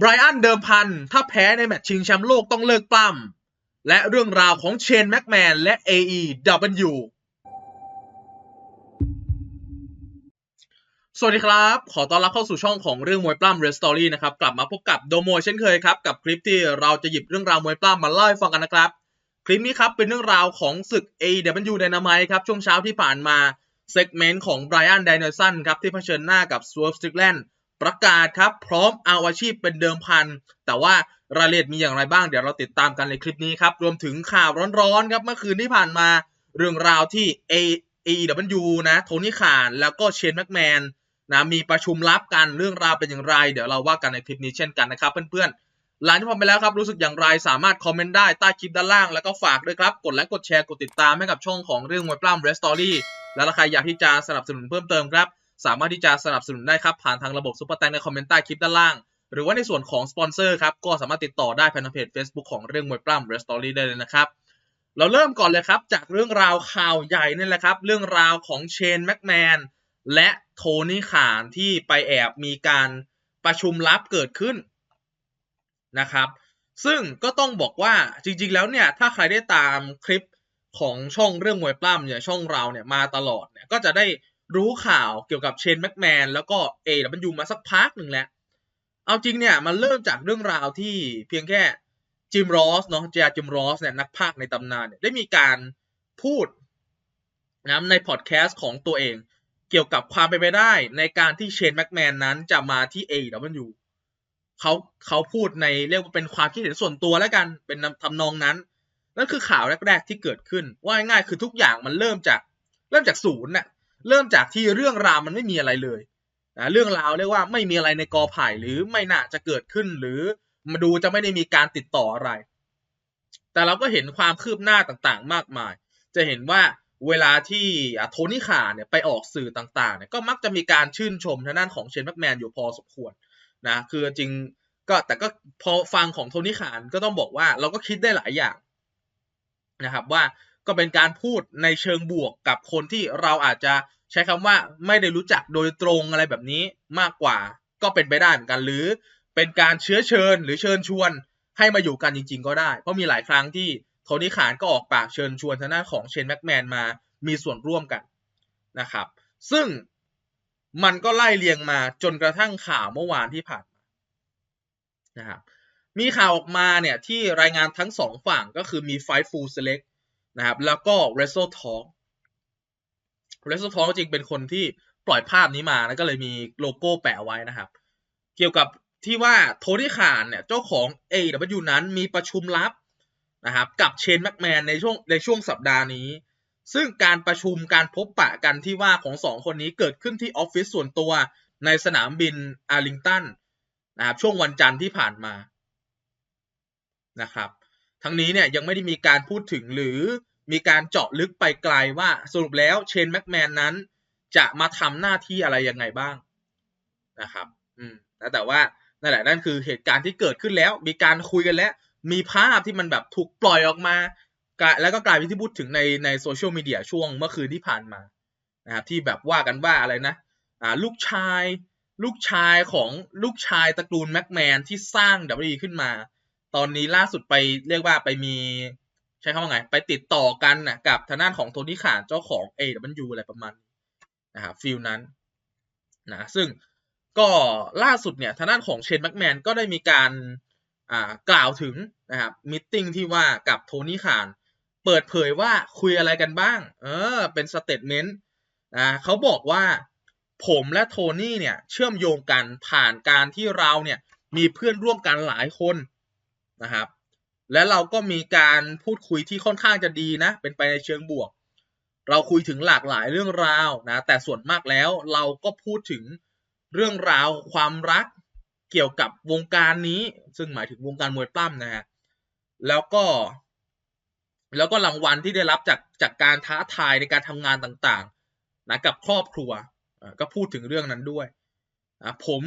ไบรอันเดิมพัน ถ้าแพ้ในแมตช์ชิงแชมป์โลกต้องเลิกปล้ำ และเรื่องราวของเชนแม็กแมนและ AEW สวัสดีครับ ขอต้อนรับเข้าสู่ช่องของเรื่องมวยปล้ำ Red Story นะครับ กลับมาพบกับโดโมเช่นเคยครับ กับคลิปที่เราจะหยิบเรื่องราวมวยปล้ำมาเล่าให้ฟังกันนะครับ คลิปนี้ครับเป็นเรื่องราวของศึก AEW Dynamite ครับ ช่วงเช้าที่ผ่านมาเซกเมนต์ของไบรอันไดเนอร์สันครับที่เผชิญหน้ากับสว r ฟสติกแลนด์ ประกาศครับ พร้อมเอาอาชีพเป็นเดิมพัน แต่ว่ารายละเอียดมีอย่างไรบ้างเดี๋ยวเราติดตามกันในคลิปนี้ครับ รวมถึงข่าวร้อนๆครับเมื่อคืนที่ผ่านมาเรื่องราวที่ AEW นะโทนี่ขานแล้วก็เชนแม็กแมนนะมีประชุมลับกันเรื่องราวเป็นอย่างไร เดี๋ยวเราว่ากันในคลิปนี้เช่นกันนะครับเพื่อนๆหลังจากพอไปแล้วครับรู้สึกอย่างไรสามารถคอมเมนต์ได้ใต้คลิปด้านล่างแล้วก็ฝากด้วยครับ กดไลค์กดแชร์กดติดตามให้กับช่องของเรื่องมวยปล้ำเรสตอรี่แล้วใครอยากที่จะสนับสนุนเพิ่มเติมครับ สามารถที่จะสนับสนุนได้ครับ ผ่านทางระบบซุปเปอร์แตงในคอมเมนต์ใต้คลิปด้านล่าง หรือว่าในส่วนของสปอนเซอร์ครับ ก็สามารถติดต่อได้ภายในเพจ Facebook ของเรื่องมวยปล้ำเรสตอรี่ได้เลยนะครับ เราเริ่มก่อนเลยครับ จากเรื่องราวข่าวใหญ่นี่แหละครับ เรื่องราวของเชนแม็กแมนและโทนี่ขานที่ไปแอบมีการประชุมลับเกิดขึ้นนะครับซึ่งก็ต้องบอกว่าจริงๆ แล้วเนี่ยถ้าใครได้ตามคลิปของช่องเรื่องมวยปล้ำเนี่ยช่องเราเนี่ยมาตลอดเนี่ยก็จะได้ รู้ข่าวเกี่ยวกับเชนแม็กแมนแล้วก็เอมันยูมาสักพักหนึ่งแล้ว เอาจริงเนี่ย มันเริ่มจากเรื่องราวที่เพียงแค่จิมรอสเนาะเจจิมรอสเนี่ยนักพากในตำนานเนี่ยได้มีการพูดนะในพอดแคสต์ของตัวเอง เกี่ยวกับความเป็นไปได้ ในการที่เชนแม็กแมนนั้นจะมาที่ AW เขาเขาพูดในเรียกว่าเป็นความคิดเห็นส่วนตัวแล้วกันเป็นทำนองนั้นนั่นคือข่าวแรก ๆ ที่เกิดขึ้น ว่าง่ายๆคือทุกอย่างมันเริ่มจากเริ่มจากศูนย์น่ะ เริ่มจากที่เรื่องราวมันไม่มีอะไรเลยนะเรื่องราวเรียกว่าไม่มีอะไรในกอไผ่หรือไม่น่าจะเกิดขึ้นหรือมาดูจะไม่ได้มีการติดต่ออะไร แต่เราก็เห็นความคืบหน้าต่างๆ มากมาย จะเห็นว่าเวลาที่โทนี่ขาเนี่ยไปออกสื่อต่างๆเนี่ยก็มักจะมีการชื่นชมทางด้านของเชนแม็กแมนอยู่พอสมควรนะคือจริงก็แต่ก็พอฟังของโทนี่ขานก็ต้องบอกว่าเราก็คิดได้หลายอย่างนะครับว่า ก็เป็นการพูดในเชิงบวกกับคนที่เราอาจจะใช้คำว่าไม่ได้รู้จักโดยตรงอะไรแบบนี้มากกว่า ก็เป็นไปได้เหมือนกันหรือ เป็นการเชื้อเชิญหรือเชิญชวน ให้มาอยู่กันจริง ๆ ก็ได้ เพราะมีหลายครั้งที่โทนี่ขานก็ออกปากเชิญชวนทางด้านของเชนแม็กแมนมามีส่วนร่วมกันนะครับ ซึ่งมันก็ไล่เรียงมาจนกระทั่งข่าวเมื่อวานที่ผ่านมานะครับมีข่าวออกมาเนี่ยที่รายงานทั้งสองฝั่งก็คือมีไฟฟูลเซเล็ก นะครับ แล้วก็ Wrestle Talk Wrestle Talk จริงเป็นคนที่ปล่อยภาพนี้มาแล้วก็เลยมีโลโก้แปะไว้นะครับ เกี่ยวกับที่ว่าโทนี่ขานเนี่ย เจ้าของ AW นั้นมีประชุมลับนะครับ กับเชนแม็กแมนในช่วงในช่วงสัปดาห์นี้ ซึ่งการประชุมการพบปะกันที่ว่าของสองคนนี้เกิดขึ้นที่ออฟฟิศส่วนตัวในสนามบินอาริงตันนะครับช่วงวันจันทร์ที่ผ่านมานะครับ ทั้งนี้เนี่ยยังไม่ได้มีการพูดถึงหรือ มีการเจาะลึกไปไกลว่าสรุปแล้วเชนแม็กแมนนั้น จะมาทำหน้าที่อะไรยังไงบ้างนะครับ อืมแต่ว่านั่นแหละนั่นคือเหตุการณ์ที่เกิดขึ้นแล้ว มีการคุยกันแล้ว มีภาพที่มันแบบถูกปล่อยออกมา แล้วก็กลายเป็นที่พูดถึงในในโซเชียลมีเดียช่วงเมื่อคืนที่ผ่านมานะครับที่แบบว่ากันว่าอะไรนะ อ่า ลูกชาย ลูกชายของลูกชายตระกูลแม็กแมนที่สร้างดับเบิลขึ้นมา ตอนนี้ล่าสุดไปเรียกว่าไปมี ใช้คำว่าไง ไปติดต่อกันนะกับทางด้านของโทนี่ขานเจ้าของ AW อะไรประมาณนะครับฟิลนั้นนะซึ่งก็ล่าสุดเนี่ยทางด้านของเชนแม็กแมนก็ได้มีการอ่ากล่าวถึงนะครับมิ팅ที่ว่ากับโทนี่ขานเปิดเผยว่าคุยอะไรกันบ้าง เออ เป็นสเตทเมนต์นะเขาบอกว่าผมและโทนี่เนี่ย เชื่อมโยงกันผ่านการที่เราเนี่ย มีเพื่อนร่วมกันหลายคนนะครับ และเราก็มีการพูดคุยที่ค่อนข้างจะดีนะ เป็นไปในเชิงบวก เราคุยถึงหลากหลายเรื่องราวนะ แต่ส่วนมากแล้วเราก็พูดถึงเรื่องราวความรักเกี่ยวกับวงการนี้ ซึ่งหมายถึงวงการมวยปล้ำนะฮะ แล้วก็ แล้วก็รางวัลที่ได้รับจากจากการท้าทายในการทำงานต่างๆนะกับครอบครัว ก็พูดถึงเรื่องนั้นด้วยผม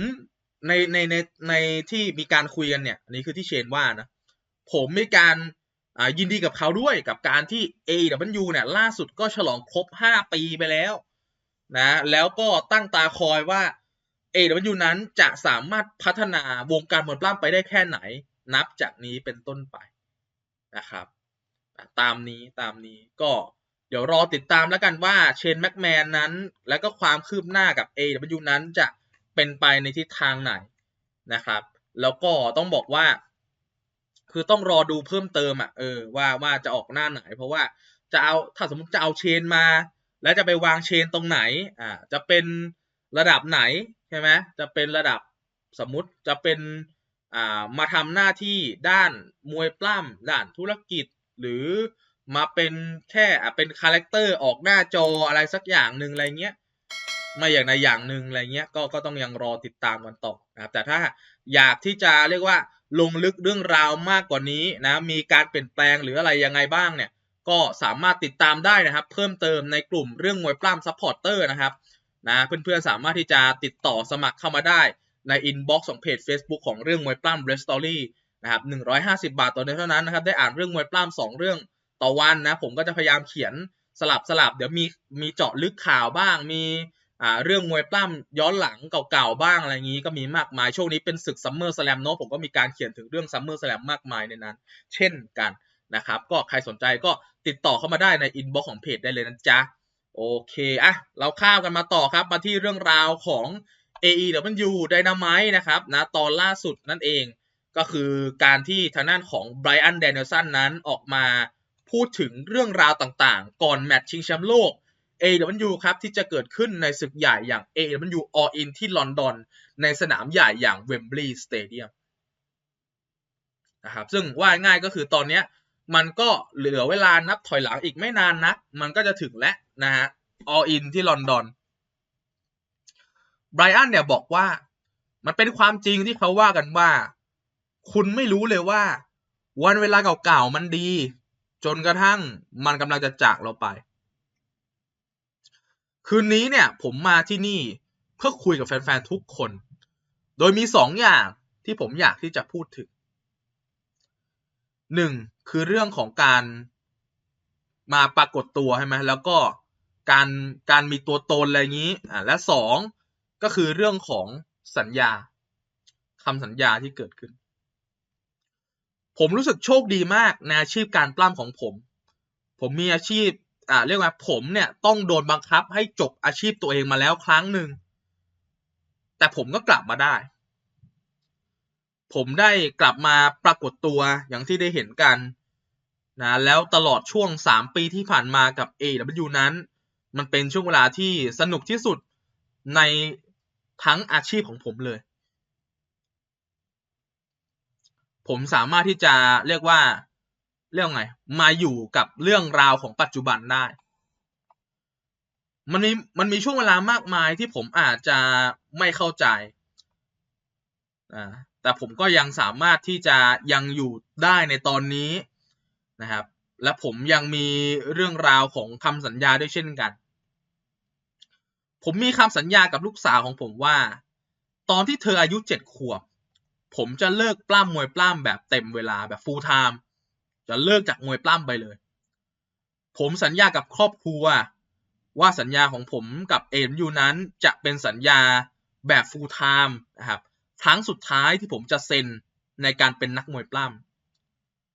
ในในในในที่มีการคุยกันเนี่ย อันนี้คือที่เชนว่านะ ผมมีการยินดีกับเขาด้วยกับการที่ AW เนี่ยล่าสุดก็ฉลองครบ 5 ปีไปแล้วนะแล้วก็ตั้งตาคอยว่า AW นั้นจะสามารถพัฒนาวงการมวยปล้ำไปได้แค่ไหน นับจากนี้เป็นต้นไปนะครับ ตามนี้ตามนี้ก็เดี๋ยวรอติดตามแล้วกันว่าเชนแม็กแมนนั้น แล้วก็ความคืบหน้ากับ AW นั้นจะเป็นไปในทิศทางไหนนะครับ แล้วก็ต้องบอกว่า คือต้องรอดูเพิ่มเติมอะเออว่าว่าจะออกหน้าไหน เพราะว่าจะเอาถ้าสมมติจะเอาเชนมา แล้วจะไปวางเชนตรงไหนอ่าจะเป็นระดับไหนใช่ไหมจะเป็นระดับสมมติจะเป็นอ่ามาทำหน้าที่ด้านมวยปล้ำด้านธุรกิจหรือมาเป็นแค่อะเป็นคาแรคเตอร์ออกหน้าจออะไรสักอย่างหนึ่งอะไรเงี้ยม่อย่างใดอย่างหนึ่งอะไรเงี้ยก็ก็ต้องยังรอติดตามกันต่อนะครับแต่ถ้าอยากที่จะเรียกว่า ลงลึกเรื่องราวมากกว่านี้นะมีการเปลี่ยนแปลงหรืออะไรยังไงบ้างเนี่ยก็สามารถติดตามได้นะครับ เพิ่มเติมในกลุ่มเรื่องมวยปล้ำซัพพอร์เตอร์นะครับนะเพื่อนๆสามารถที่จะติดต่อสมัครเข้ามาได้ในอินบ็อกซ์ของเพจ Facebook ของเรื่องมวยปล้ำ Red Story นะครับ150บาทต่อเดือนเท่านั้นนะครับ ได้อ่านเรื่องมวยปล้ำสองเรื่องต่อวันนะ ผมก็จะพยายามเขียนสลับสลับ เดี๋ยวมีมีเจาะลึกข่าวบ้าง มี อ่าเรื่องมวยปล้ำย้อนหลังเก่าๆบ้างอะไรอย่างนี้ก็มีมากมาย ช่วงนี้เป็นศึกซัมเมอร์สแลมเนาะผมก็มีการเขียนถึงเรื่องซัมเมอร์สแลมมากมายในนั้น เช่นกันนะครับ ก็ใครสนใจก็ติดต่อเข้ามาได้ในอินบ็อกซ์ของเพจได้เลยนะจ๊ะ โอเคอะเราข้ามกันมาต่อครับมาที่เรื่องราวของ AEW Dynamite นะครับนะตอนล่าสุดนั่นเองก็คือการที่ทางด้านของไบรอันแดเนลสันนั้นออกมาพูดถึงเรื่องราวต่างๆ ก่อนแมตช์ชิงแชมป์โลก AW ครับที่จะเกิดขึ้นในศึกใหญ่อย่าง AW All In ที่ลอนดอน ในสนามใหญ่อย่าง Wembley Stadium นะครับซึ่งว่าง่ายก็คือตอนนี้มันก็เหลือเวลานับถอยหลังอีกไม่นานนัก มันก็จะถึงแล้วนะฮะ All In ที่ลอนดอนไบรอันเนี่ยบอกว่ามันเป็นความจริงที่เขาว่ากันว่า คุณไม่รู้เลยว่า วันเวลาเก่าๆมันดี จนกระทั่งมันกำลังจะจากเราไป คืนนี้เนี่ยผมมาที่นี่เพื่อคุยกับแฟนๆทุกคน โดยมีสองอย่างที่ผมอยากที่จะพูดถึงหนึ่งคือเรื่องของการมาปรากฏตัวใช่ไหมแล้วก็การการมีตัวตนอะไรอย่างนี้อ่าและสองก็คือเรื่องของสัญญาคำสัญญาที่เกิดขึ้น ผมรู้สึกโชคดีมากในอาชีพการปล้ำของผม ผมมีอาชีพ อ่าเรียกว่าผมเนี่ยต้องโดนบังคับให้จบอาชีพตัวเองมาแล้วครั้งหนึ่งแต่ผมก็กลับมาได้ ผมได้กลับมาปรากฏตัวอย่างที่ได้เห็นกันนะแล้วตลอดช่วง 3 ปีที่ผ่านมากับ AW นั้น มันเป็นช่วงเวลาที่สนุกที่สุดในทั้งอาชีพของผมเลย ผมสามารถที่จะเรียกว่า เรื่องไง มาอยู่กับเรื่องราวของปัจจุบันได้ มันมีมันมีช่วงเวลามากมายที่ผมอาจจะไม่เข้าใจอ่าแต่ผมก็ยังสามารถที่จะยังอยู่ได้ในตอนนี้นะครับ และผมยังมีเรื่องราวของคำสัญญาด้วยเช่นกัน ผมมีคำสัญญากับลูกสาวของผมว่า ตอนที่เธออายุเจ็ดขวบ ผมจะเลิกปล้ำมวยปล้ำแบบเต็มเวลาแบบ full time จะเลิกจากมวยปล้ำไปเลย ผมสัญญากับครอบครัว ว่าสัญญาของผมกับเอ็มยูนั้นจะเป็นสัญญาแบบ full time นะครับครั้งสุดท้ายที่ผมจะเซ็นในการเป็นนักมวยปล้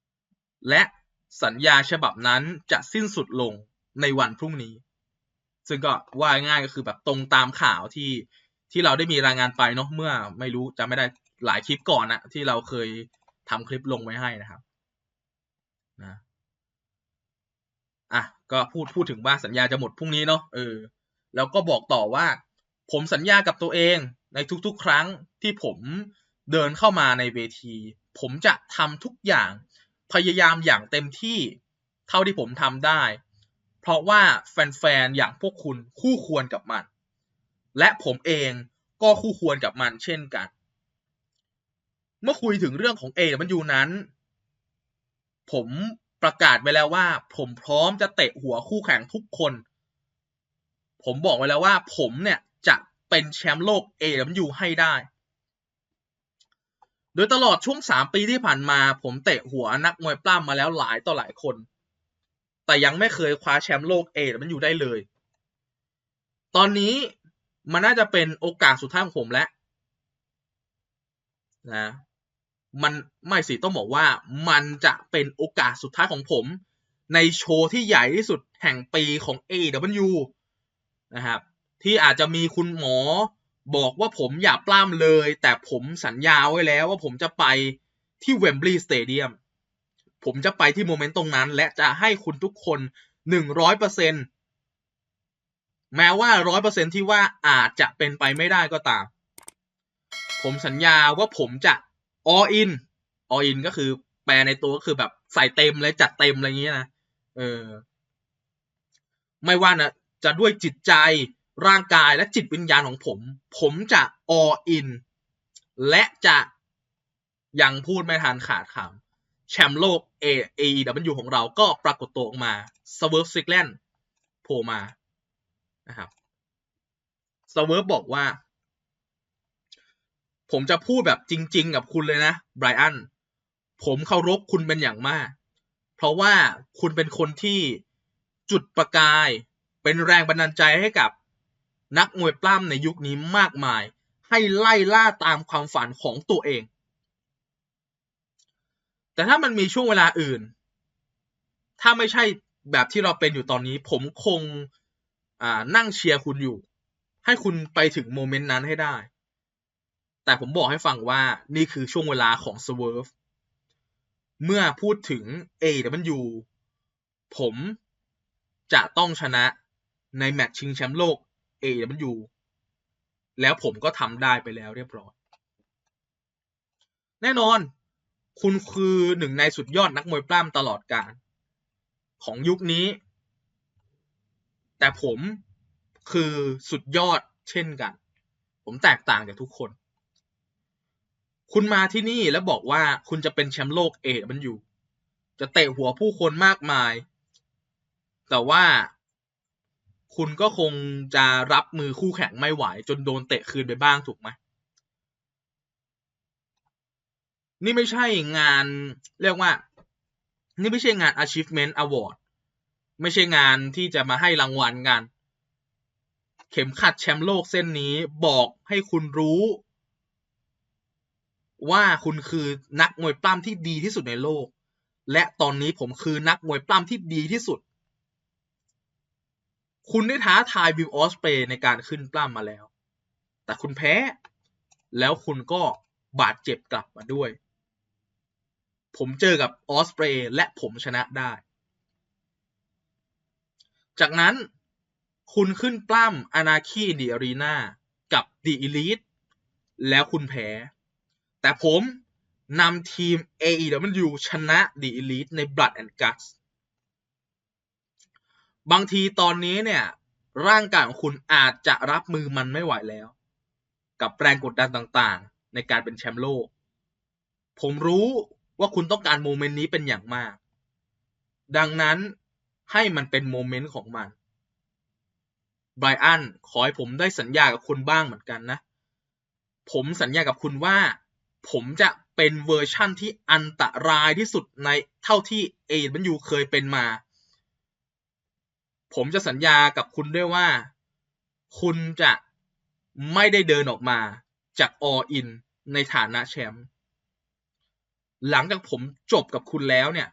ำและสัญญาฉบับนั้นจะสิ้นสุดลงในวันพรุ่งนี้ ซึ่งก็ว่าง่ายก็คือแบบตรงตามข่าวที่ที่เราได้มีรายงานไปเนาะเมื่อไม่รู้จะไม่ได้หลายคลิปก่อนนะที่เราเคยทำคลิปลงไว้ให้นะครับ นะอะก็พูดพูดถึงว่าสัญญาจะหมดพรุ่งนี้เนาะเออ แล้วก็บอกต่อว่า ผมสัญญากับตัวเองในทุกๆ ครั้งที่ผมเดินเข้ามาในเวที ผมจะทำทุกอย่างพยายามอย่างเต็มที่เท่าที่ผมทำได้ เพราะว่าแฟนๆอย่างพวกคุณคู่ควรกับมัน และผมเองก็คู่ควรกับมันเช่นกัน เมื่อคุยถึงเรื่องของเอมันยูนั้น ผมประกาศไว้แล้วว่า ผมพร้อมจะเตะหัวคู่แข่งทุกคน ผมบอกไว้แล้วว่า ผมเนี่ยจะเป็นแชมป์โลก AW ให้ได้ โดยตลอดช่วงสามปีที่ผ่านมา ผมเตะหัวนักมวยปล้ำมาแล้วหลายต่อหลายคน แต่ยังไม่เคยคว้าแชมป์โลก AW ได้เลย ตอนนี้มันน่าจะเป็นโอกาสสุดท้ายของผมแล้วนะ มันไม่สิต้องบอกว่ามันจะเป็นโอกาสสุดท้ายของผม ในโชว์ที่ใหญ่ที่สุดแห่งปีของ AW นะครับ ที่อาจจะมีคุณหมอบอกว่าผมอย่าปล้ำเลย แต่ผมสัญญาไว้แล้วว่าผมจะไปที่เวมบลีย์สเตเดียมผมจะไปที่โมเมนต์ตรงนั้น และจะให้คุณทุกคนหนึ่งร้อยเปอร์เซ็นแม้ว่าร้อยเปอร์เซ็นที่ว่าอาจจะเป็นไปไม่ได้ก็ตาม ผมสัญญาว่าผมจะ all in all in ก็คือแปลในตัวก็คือแบบใส่เต็มเลยจัดเต็มอะไรอย่างเงี้ยนะเออ ไม่ว่านะจะด้วยจิตใจร่างกายและจิตวิญญาณของผม ผมจะ all in และจะยังพูดไม่ทันขาดคำแชมป์โลก A AEW ของเราก็ปรากฏตัวออกมา s w e r v e s i g l a n d โผล่มานะครับ s w e r v e บอกว่า ผมจะพูดแบบจริง ๆ กับคุณเลยนะไบรอันผมเคารพคุณเป็นอย่างมาก เพราะว่าคุณเป็นคนที่จุดประกาย เป็นแรงบันดาลใจให้กับนักมวยปล้ำในยุคนี้มากมาย ให้ไล่ล่าตามความฝันของตัวเอง แต่ถ้ามันมีช่วงเวลาอื่น ถ้าไม่ใช่แบบที่เราเป็นอยู่ตอนนี้ ผมคงนั่งเชียร์คุณอยู่ ให้คุณไปถึงโมเมนต์นั้นให้ได้ แต่ผมบอกให้ฟังว่านี่คือช่วงเวลาของ Swerve เมื่อพูดถึง AW ผมจะต้องชนะในแมตช์ชิงแชมป์โลก AW แล้วผมก็ทำได้ไปแล้วเรียบร้อย แน่นอน คุณคือหนึ่งในสุดยอดนักมวยปล้ำตลอดกาลของยุคนี้ แต่ผมคือสุดยอดเช่นกัน ผมแตกต่างจากทุกคน คุณมาที่นี่แล้วบอกว่าคุณจะเป็นแชมป์โลก AW จะเตะหัวผู้คนมากมาย แต่ว่าคุณก็คงจะรับมือคู่แข่งไม่ไหว จนโดนเตะคืนไปบ้างถูกไหม นี่ไม่ใช่งานเรียกว่า นี่ไม่ใช่งาน achievement award ไม่ใช่งานที่จะมาให้รางวัลกัน เข็มขัดแชมป์โลกเส้นนี้บอกให้คุณรู้ ว่าคุณคือนักมวยปล้ำที่ดีที่สุดในโลก และตอนนี้ผมคือนักมวยปล้ำที่ดีที่สุด คุณได้ท้าทายบิลออสเปรในการขึ้นปล้ำมาแล้ว แต่คุณแพ้ แล้วคุณก็บาดเจ็บกลับมาด้วย ผมเจอกับออสเปรและผมชนะได้ จากนั้นคุณขึ้นปล้ำอนาคีดีอารีนากับดีอีลิทแล้วคุณแพ้ แต่ผมนำทีม AEW ชนะดีอีลิทใน Blood and Guts บางทีตอนนี้เนี่ย ร่างกายของคุณอาจจะรับมือมันไม่ไหวแล้ว กับแรงกดดันต่างๆ ในการเป็นแชมป์โลก ผมรู้ว่าคุณต้องการโมเมนต์นี้เป็นอย่างมาก ดังนั้นให้มันเป็นโมเมนต์ของมันไบรอันขอให้ผมได้สัญญากับคุณบ้างเหมือนกันนะ ผมสัญญากับคุณว่า ผมจะเป็นเวอร์ชั่นที่อันตรายที่สุดในเท่าที่เอ็นยูเคยเป็นมา ผมจะสัญญากับคุณด้วยว่า คุณจะไม่ได้เดินออกมาจากออินในฐานะแชมป์หลังจากผมจบกับคุณแล้วเนี่ย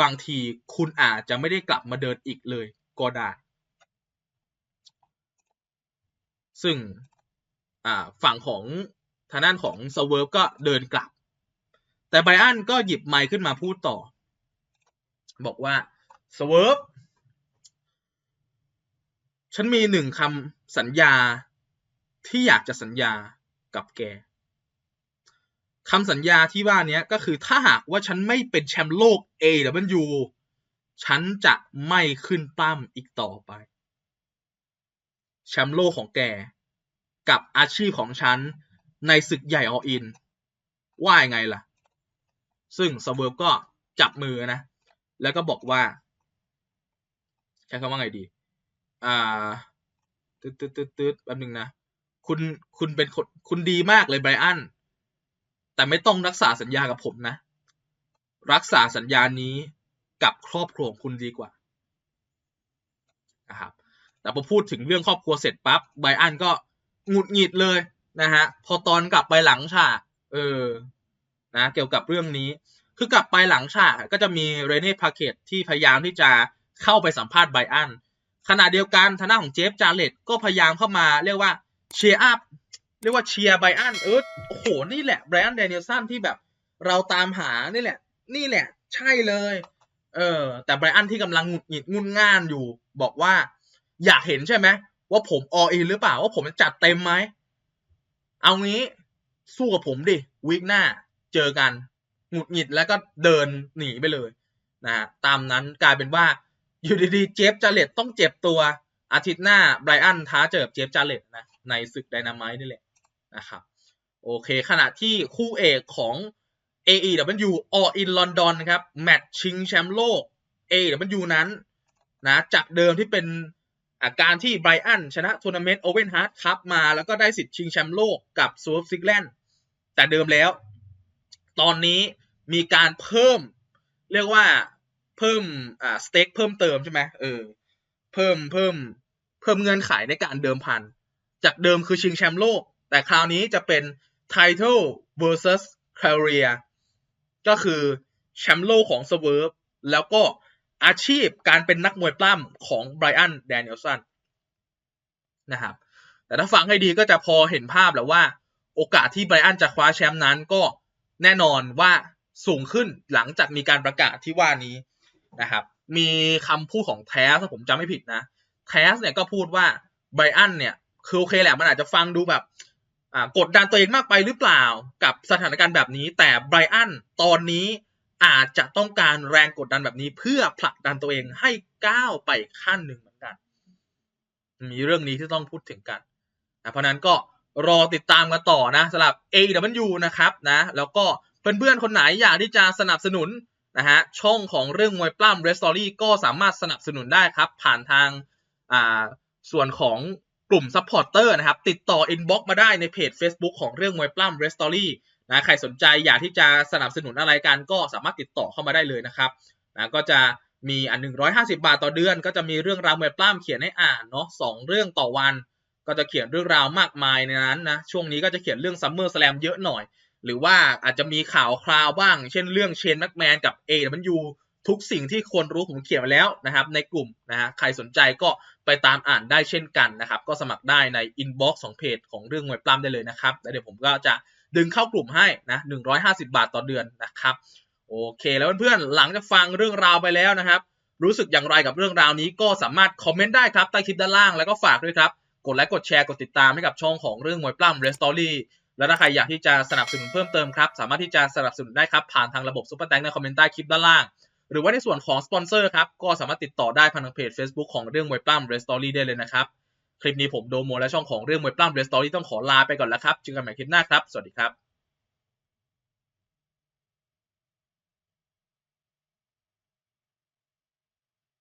บางทีคุณอาจจะไม่ได้กลับมาเดินอีกเลยก็ได้ ซึ่งฝั่งของ ทางด้านของสเวิร์ฟก็เดินกลับ แต่ไบอันก็หยิบไมค์ขึ้นมาพูดต่อ บอกว่าสเวิร์ฟฉันมีหนึ่งคำสัญญาที่อยากจะสัญญากับแกคำสัญญาที่ว่านี้ก็คือถ้าหากว่าฉันไม่เป็นแชมป์โลก AW ฉันจะไม่ขึ้นปั้มอีกต่อไป แชมป์โลกของแก กับอาชีพของฉัน ในศึกใหญ่ออิน ว่ายังไงล่ะ ซึ่งสเวิร์ฟก็จับมือนะ แล้วก็บอกว่า ใช้คำว่าไงดี อ่าตืดตืดตืดตืดแป๊บนึงนะ คุณคุณเป็นคนคุณดีมากเลยไบรอัน แต่ไม่ต้องรักษาสัญญากับผมนะ รักษาสัญญานี้กับครอบครัวของคุณดีกว่านะครับแต่พอพูดถึงเรื่องครอบครัวเสร็จปั๊บไบรอันก็หงุดหงิดเลย นะฮะพอตอนกลับไปหลังฉากเออนะเกี่ยวกับเรื่องนี้ คือกลับไปหลังฉากก็จะมีเรเน่พาเกตที่พยายามที่จะเข้าไปสัมภาษณ์ไบรอันขณะเดียวกันทางด้านของเจฟจาเลตก็พยายามเข้ามาเรียกว่าเชียร์อัพเรียกว่าเชียร์ไบรอันเออโอ้โหนี่แหละไบรอันเดนิลสันที่แบบเราตามหานี่แหละ นี่แหละ ใช่เลย เออ แต่ไบรอันที่กำลังหงุดหงิดงุนง่านอยู่ บอกว่า อยากเห็นใช่ไหมว่าผมออินหรือเปล่าว่าผมจัดเต็มไหม เอางี้สู้กับผมดิวีคหน้าเจอกันหงุดหงิดแล้วก็เดินหนีไปเลยนะฮะตามนั้นกลายเป็นว่าอยู่ดีๆเจฟจาเลตต้องเจ็บตัวอาทิตย์หน้าไบรอันท้าเจอเจฟจาเลตนะในศึกไดนามต์นี่แหละนะครับโอเค ขณะที่คู่เอกของ AEW All in London นะครับ แมตช์ชิงแชมป์โลก AEW นั้นนะจากเดิมที่เป็น การที่ไบรอันชนะทัวร์นาเมนต์โอเวนฮาร์ดคัพมาแล้วก็ได้สิทธิ์ชิงแชมป์โลกกับซูเปอร์ซิกแลนด์แต่เดิมแล้ว ตอนนี้มีการเพิ่มเรียกว่าเพิ่มอ่าสเต็กเพิ่มเติมใช่ไหมเออเพิ่มเพิ่มเพิ่มเงื่อนไขในการเดิมพัน จากเดิมคือชิงแชมป์โลก แต่คราวนี้จะเป็น Title versus Career ก็คือแชมป์โลกของ Swerve แล้วก็ อาชีพการเป็นนักมวยปล้ำของไบรอันแดเนียลสันนะครับ แต่ถ้าฟังให้ดีก็จะพอเห็นภาพแล้วว่า โอกาสที่ไบรอันจะคว้าแชมป์นั้นก็แน่นอนว่าสูงขึ้นหลังจากมีการประกาศที่ว่านี้นะครับ มีคำพูดของแทสถ้าผมจำไม่ผิดนะ แทสเนี่ยก็พูดว่าไบรอันเนี่ยคือโอเคแหละมันอาจจะฟังดูแบบกดดันตัวเองมากไปหรือเปล่ากับสถานการณ์แบบนี้ แต่ไบรอันตอนนี้ อาจจะต้องการแรงกดดันแบบนี้เพื่อผลักดันตัวเองให้ก้าวไปขั้นหนึ่งเหมือนกัน มีเรื่องนี้ที่ต้องพูดถึงกันนะเพราะนั้นก็รอติดตามกันต่อนะสำหรับ AW นะครับนะแล้วก็เพื่อนๆคนไหนอยากที่จะสนับสนุนนะฮะช่องของเรื่องมวยปล้ำเรสตอรี่ก็สามารถสนับสนุนได้ครับ ผ่านทางอ่าส่วนของกลุ่มซัพพอร์เตอร์นะครับ ติดต่ออินบ็อกมาได้ในเพจ Facebook ของเรื่องมวยปล้ำเรสตอรี่ นะใครสนใจอยากที่จะสนับสนุนอะไรกันก็สามารถติดต่อเข้ามาได้เลยนะครับนะก็จะมีอันหนึ่งร้อยห้าสิบาทต่อเดือน ก็จะมีเรื่องราวมวยปล้ำเขียนให้อ่านเนาะสองเรื่องต่อวัน ก็จะเขียนเรื่องราวมากมายในนั้นนะช่วงนี้ก็จะเขียนเรื่องซัมเมอร์สแลมเยอะหน่อย หรือว่าอาจจะมีข่าวคราวบ้าง เช่นเรื่องเชนแม็กแมนกับ AW ทุกสิ่งที่ควรรู้ผมเขียนไว้แล้วนะครับในกลุ่มนะฮะใครสนใจก็ไปตามอ่านได้เช่นกันนะครับ ก็สมัครได้ในอินบ็อกซ์ของเพจของเรื่องมวยปล้ำได้เลยนะครับแล้วเดี๋ยวผมก็จะ ดึงเข้ากลุ่มให้นะ150 บาทต่อเดือนนะครับโอเค แล้วเพื่อนๆหลังจากฟังเรื่องราวไปแล้วนะครับ รู้สึกอย่างไรกับเรื่องราวนี้ก็สามารถคอมเมนต์ได้ครับใต้คลิปด้านล่างแล้วก็ฝากด้วยครับ กดไลค์กดแชร์กดติดตามให้กับช่องของเรื่องมวยปล้ำเรสตอรี่แล้วถ้าใครอยากที่จะสนับสนุนเพิ่มเติมครับ สามารถที่จะสนับสนุนได้ครับ ผ่านทางระบบซุปเปอร์แตงในคอมเมนต์ใต้คลิปด้านล่าง หรือว่าในส่วนของสปอนเซอร์ครับ ก็สามารถติดต่อได้ผ่านทางเพจ Facebook ของเรื่องมวยปล้ำเรสตอรี่ได้เลยนะครับ คลิปนี้ผมโดโมและช่องของเรื่องมวยปล้ำเรสตอรี่ต้องขอลาไปก่อนแล้วครับเจอกันใหม่คลิปหน้าครับ สวัสดีครับ